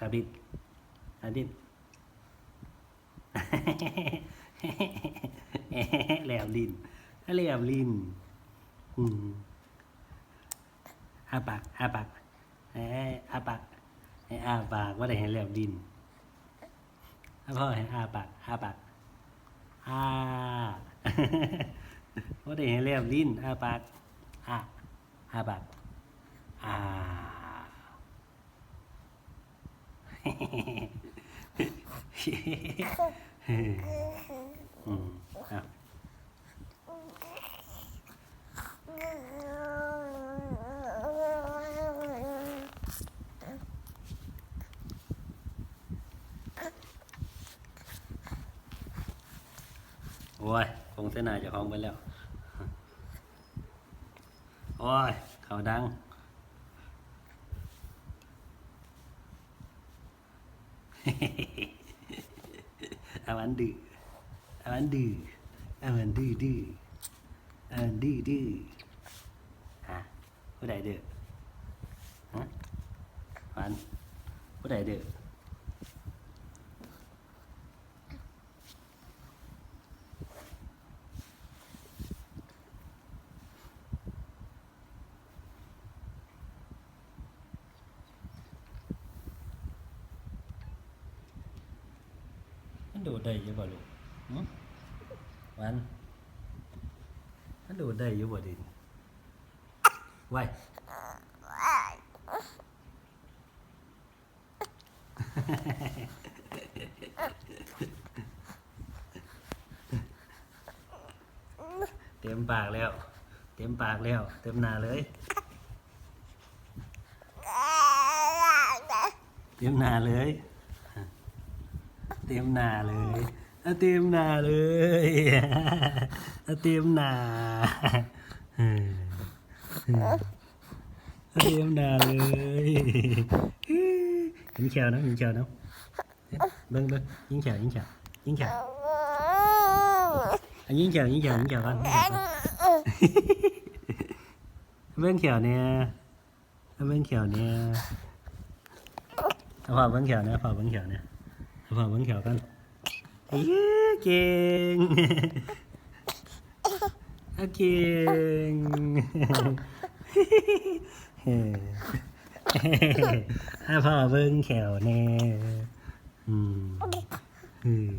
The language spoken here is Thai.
อาดินอาดินแหลมลิ้นแหลมลินอืมอาปากอาปากเอ้อาปากเอ้อาปากว่าได้เห็นแหลมลิ้นอาพ่อเห็นอาปากอาปากอาว่าได้เห็นแหลมลินอาปากอาอาปากอา อืมอะโอ้ยคงเส้นนาเจะของไปแล้ว โอ้ย เขาดัง อาวันดื้ออาวันดื้ออาวันดื้อดื้ออาวันดื้อดื้อฮะผู้ใดดื้อฮะวันผู้ใดดื้อมันโดดได้อยังบ่ลูกหึวั นมันโดดได้อยังบ่ดิไว้เต็มปากแล้ว เต็มปากแล้ว เต็มหน้าเลย เต็มหน้าเลย เต็มหนาเลยอะเต็มหนาเลยอะเต็มหนาเอออะเต็มหนาเลยยิงแขวนะยิงแขวนะเบิ้งเบิ้งยิงแขวยิงแขวยิงแขวอะยิงแขวยิงแขวยิงแขวกันยิงแขวกันเบิ้งแขวเนี่ยเบิ้งแขวเนี่ยเอาพอเบิ้งแขวเนี่ยพอเบิ้งแขวเนี่ย พอเบิ้งแขวกันเอ้เก่งเอาเก่งฮ้ให้พ่อเบิ้งแขวแน่อืมอืม